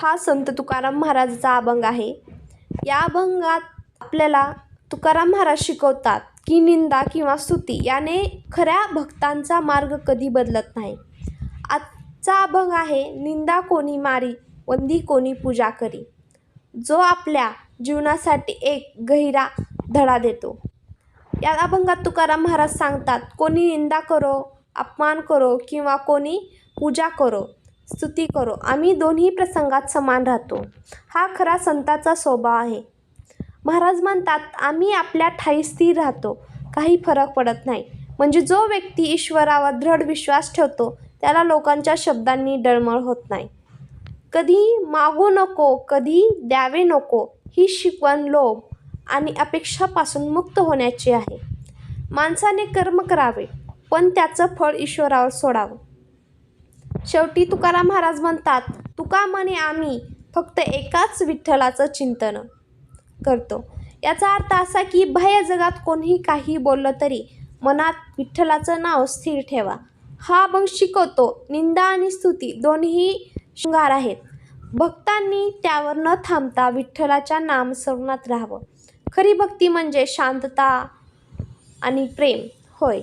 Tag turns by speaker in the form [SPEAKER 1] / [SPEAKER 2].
[SPEAKER 1] हा संत तुकाराम महाराजाचा अभंग आहे. या अभंगात आपल्याला तुकाराम महाराज शिकवतात की निंदा किंवा स्तुती याने खऱ्या भक्तांचा मार्ग कधी बदलत नाही. आजचा अभंग आहे निंदा कोणी मारी वंदी कोणी पूजा करी. जो आपल्या जीवनासाठी एक गहिरा धडा देतो. या अभंगात तुकाराम महाराज सांगतात कोणी निंदा करो अपमान करो किंवा कोणी पूजा करो स्तुती करो. आम्ही दोन्ही प्रसंगात समान राहतो. हा खरा संताचा स्वभाव आहे. महाराज म्हणतात आम्ही आपल्या ठाई स्थिर राहतो. काही फरक पडत नाही. म्हणजे जो व्यक्ती ईश्वरावर दृढ विश्वास ठेवतो त्याला लोकांच्या शब्दांनी डळमळ होत नाही. कधी मागू नको कधी द्यावे नको ही शिकवण लोभ आणि अपेक्षापासून मुक्त होण्याची आहे. माणसाने कर्म करावे पण त्याचं फळ ईश्वरावर सोडावं. शेवटी तुकाराम महाराज म्हणतात तुका म्हणे आम्ही फक्त एकाच विठ्ठलाचं चिंतन करतो. याचा अर्थ असा की बाह्य जगात कोणीही काही बोललं तरी मनात विठ्ठलाचं नाव स्थिर ठेवा. हा अभंग शिकवतो. निंदा आणि स्तुती दोन्ही शृंगार आहेत. भक्तांनी त्यावर न थांबता विठ्ठलाच्या नामस्मरणात राहावं. खरी भक्ती म्हणजे शांतता आणि प्रेम. होय.